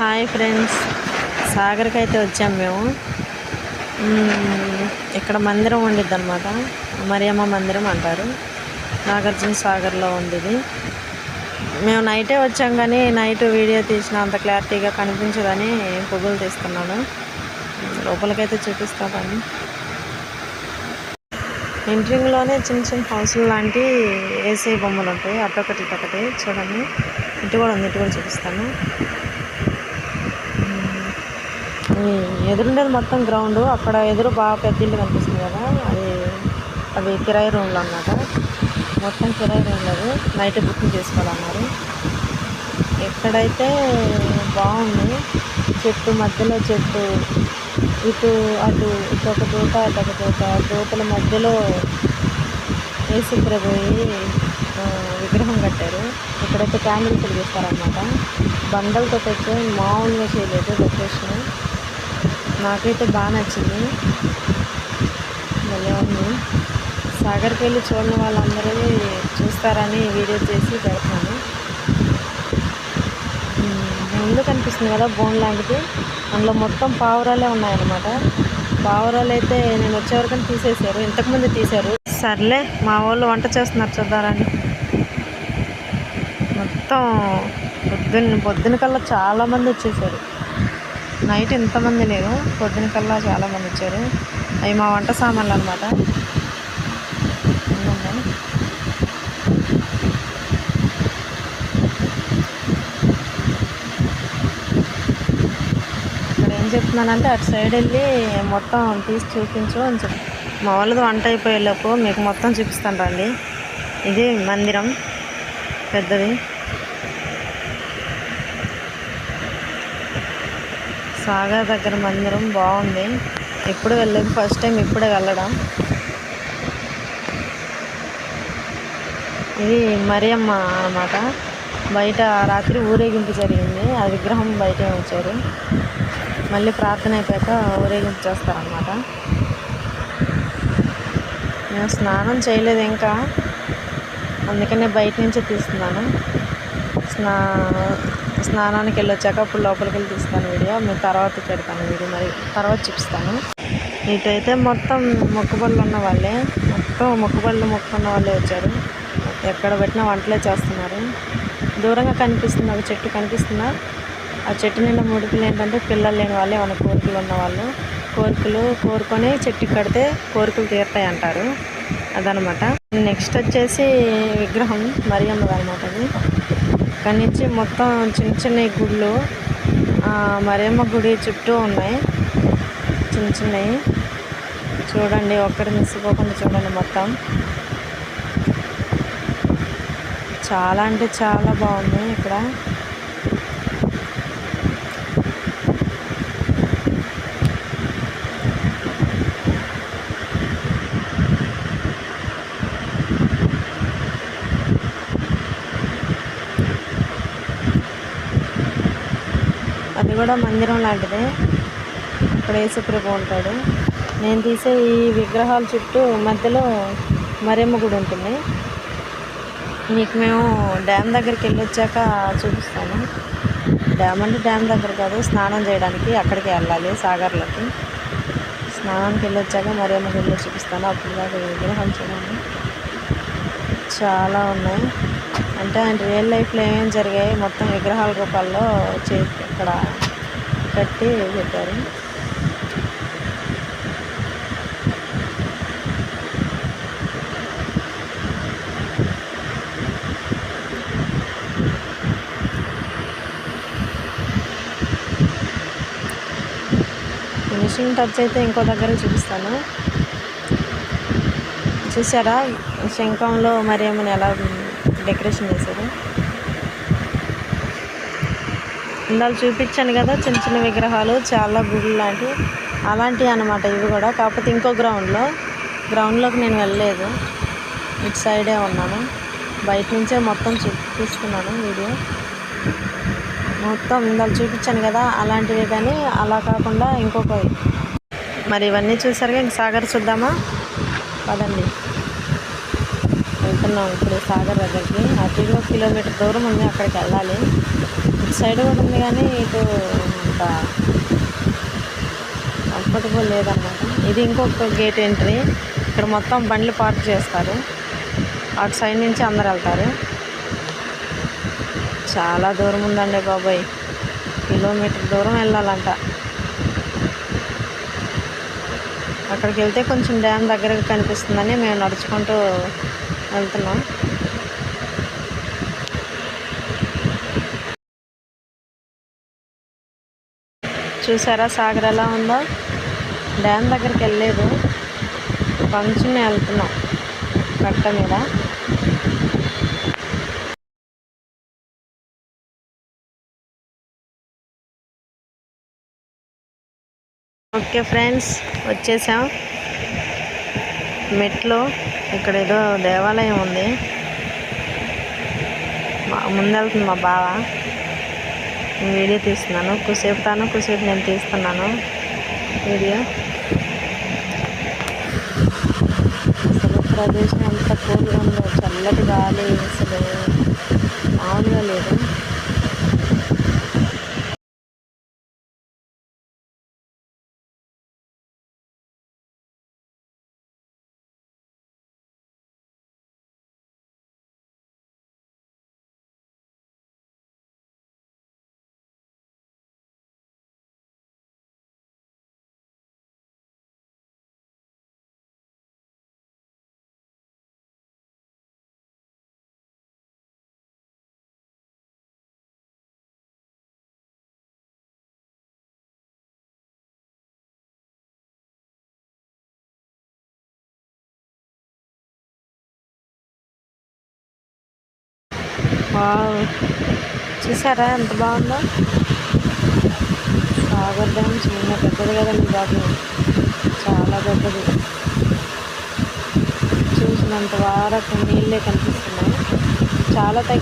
Hi friends. సాగర్కి అయితే వచ్చాం మేము. ఇక్కడ మందిరం ఉండిద్ది అనమాట మరియమ్మ మందిరం అంటారు. నాగార్జున సాగర్లో ఉండేది మేము నైటే వచ్చాం కానీ నైట్ వీడియో తీసిన అంత క్లారిటీగా కనిపించదని పొగులు తీస్తున్నాను. లోపలికైతే చూపిస్తాను. ఎంట్రింగ్లోనే చిన్న చిన్న హౌసులు లాంటి ఏసీ బొమ్మలు ఉంటాయి. అటొకటి ఇటొకటి చూడండి. ఇటు కూడా ఉంది ఇటు కూడా చూపిస్తాను. ఎదురుండేది మొత్తం గ్రౌండ్ అక్కడ ఎదురు బాగా పెద్ద ఇల్లు కనిపిస్తుంది కదా అది అవి కిరాయి రూమ్లు అన్నమాట. మొత్తం కిరాయి రూమ్లు అవి. నైట్ బుకింగ్ చేసుకోవాలన్నారు. ఎక్కడైతే బాగుంది చెట్టు మధ్యలో చెట్టు ఇటు అటు ఇటు ఒక దూత అటు ఒక దూత దూతల మధ్యలో ఏసు విగ్రహం కట్టారు. ఇక్కడైతే క్యాండిల్స్ వెలిగిస్తారనమాట బండలతో అయితే మామూలుగా చేయలేదు డెకరేషన్. నాకైతే బాగా నచ్చింది. భలే ఉంది. సాగర్కి వెళ్ళి చూడని వాళ్ళందరూ చూస్తారని వీడియో చేసి పెడతాను. ముందు కనిపిస్తుంది కదా బోన్ లాంటిది. అందులో మొత్తం పావురాలే ఉన్నాయన్నమాట. పావురాలు అయితే నేను వచ్చేవరకు తీసేశారు. ఇంతకుముందు తీశారు. సర్లే మా వాళ్ళు వంట చేస్తున్నారు చూద్దారని మొత్తం పొద్దున్న పొద్దున కల్లా చాలామంది వచ్చేసారు. నైట్ ఇంతమంది లేరు పొద్దున కల్లా చాలామంది వచ్చారు. అవి మా వంట సామాన్లు అనమాట ఇక్కడ ఏం చెప్తున్నానంటే అటు సైడ్ వెళ్ళి మొత్తం తీసి చూపించు అని చెప్పి. మా వాళ్ళది వంట అయిపోయేలోపు మీకు మొత్తం చూపిస్తాను రండి. ఇది మందిరం పెద్దది. సాగర్ దగ్గర మందిరం బాగుంది. ఎప్పుడు వెళ్ళలేదు ఫస్ట్ టైం ఇప్పుడే వెళ్ళడం. ఇది మరియమ్మ అన్నమాట. బయట రాత్రి ఊరేగింపు జరిగింది. ఆ విగ్రహం బయటే ఉంచారు. మళ్ళీ ప్రార్థన అయిపోయాక ఊరేగింపు చేస్తారనమాట నేను స్నానం చేయలేదు ఇంకా. అందుకనే బయట నుంచే తీస్తున్నాను. స్నా స్నానానికి వెళ్ళొచ్చాక అప్పుడు లోపలికి వెళ్ళి తీస్తాను వీడియో. మీరు తర్వాత పెడతాను వీడియో. మరి తర్వాత చూపిస్తాను. ఇటైతే మొత్తం మొక్కుబళ్ళు ఉన్న వాళ్ళే. మొత్తం మొక్కుబళ్ళు మొక్కున్న వాళ్ళే వచ్చారు. ఎక్కడ పెట్టినా వంటలే చేస్తున్నారు. దూరంగా కనిపిస్తుంది ఒక చెట్టు కనిపిస్తుందా? ఆ చెట్టు నిండా ముడుపులు ఏంటంటే పిల్లలు లేని వాళ్ళే మన కోరికలు ఉన్నవాళ్ళు కోరికలు కోరుకొని చెట్టు కడితే కోరికలు తీరుతాయి అంటారు అదనమాట. నెక్స్ట్ వచ్చేసి విగ్రహం మరియమ్మది అనమాట అది. అక్కడి నుంచి మొత్తం చిన్న చిన్న గుళ్ళు ఆ, గుడి చుట్టూ ఉన్నాయి. చిన్న చిన్నవి చూడండి ఒక్కటి మిస్ చూడండి మొత్తం. చాలా అంటే చాలా బాగుంది ఇక్కడ. అది కూడా మందిరం లాంటిదే. ఇక్కడ యేసుప్రభు ఉంటాడు. నేను తీసే ఈ విగ్రహాల చుట్టూ మధ్యలో మరియమ్మ గుడి ఉంటుంది. మీకు మేము డ్యామ్ దగ్గరికి వెళ్ళి వచ్చాక చూపిస్తాను. డ్యామ్ అంటే డ్యామ్ దగ్గర కాదు స్నానం చేయడానికి అక్కడికి వెళ్ళాలి సాగర్లోకి. స్నానానికి వెళ్ళొచ్చాక వచ్చాక మరియమ్మ చూపిస్తాను. అప్పుడు దాకా విగ్రహం చూడండి. చాలా ఉన్నాయి. అంటే ఆయన రియల్ లైఫ్లో ఏమేమి జరిగాయి మొత్తం విగ్రహాల రూపాల్లో చే ఇక్కడ కట్టి పెట్టారు. ఫినిషింగ్ టచ్ అయితే ఇంకో దగ్గర చూపిస్తాను. చూసారా? శంఖంలో మరి ఏమైనా ఎలా డెకరేషన్ చేశారు? ఇందాక చూపించాను కదా చిన్న చిన్న విగ్రహాలు చాలా గుళ్ళు లాంటివి. అలాంటివి అనమాట ఇవి కూడా. కాకపోతే ఇంకో గ్రౌండ్లో గ్రౌండ్లోకి నేను వెళ్ళలేదు. ఇటు సైడే ఉన్నాను. బయట నుంచే మొత్తం చూపిస్తున్నాను వీడియో. మొత్తం ఇందాక చూపించాను కదా అలాంటివి కానీ అలా కాకుండా ఇంకొక మరి ఇవన్నీ చూసారుగా ఇంక సాగర్ చూద్దామా? పదండి. వెళ్తున్నాం ఇప్పుడు సాగర్ దగ్గరికి. అటు ఇటు కిలోమీటర్ దూరం ఉంది అక్కడికి వెళ్ళాలి. ఇటు సైడ్ కూడా ఉంది కానీ ఇటు ఇంకా కంఫర్టబుల్ లేదన్నమాట ఇది ఇంకొక గేట్ ఎంట్రీ ఇక్కడ మొత్తం బండ్లు పార్క్ చేస్తారు. అటు సైడ్ నుంచి అందరు వెళ్తారు. చాలా దూరం ఉందండి బాబాయ్. కిలోమీటర్ దూరం వెళ్ళాలంట. అక్కడికి వెళ్తే కొంచెం డ్యామ్ దగ్గరగా కనిపిస్తుందని మేము నడుచుకుంటూ వెళ్తున్నాం. చూసారా సాగర్ ఎలా ఉందో? డ్యామ్ దగ్గరికి వెళ్ళలేదు. ఫంక్షన్ వెళ్తున్నాం. కట్ట మీద. ఓకే ఫ్రెండ్స్ వచ్చేసాం. మెట్లు ఇక్కడ ఏదో దేవాలయం ఉంది. ముందెళ్తుంది మా బావ. నేను వీడియో తీస్తున్నాను. కుసేపు తాను కుసేపు నేను తీస్తున్నాను వీడియో. అసలు ప్రదేశం ఎంత కూల్గా ఉందో చల్లటి గాలి అసలు మామూలుగా లేదు. వావ్. చూసారా ఎంత బాగుందో? సాగర్ డ్యామ్ చిన్న పెద్దది కదండి బాబు. చాలా పెద్దది. చూసినంత వరకు నీళ్ళే కనిపిస్తున్నాయి. చాలా తగ్గి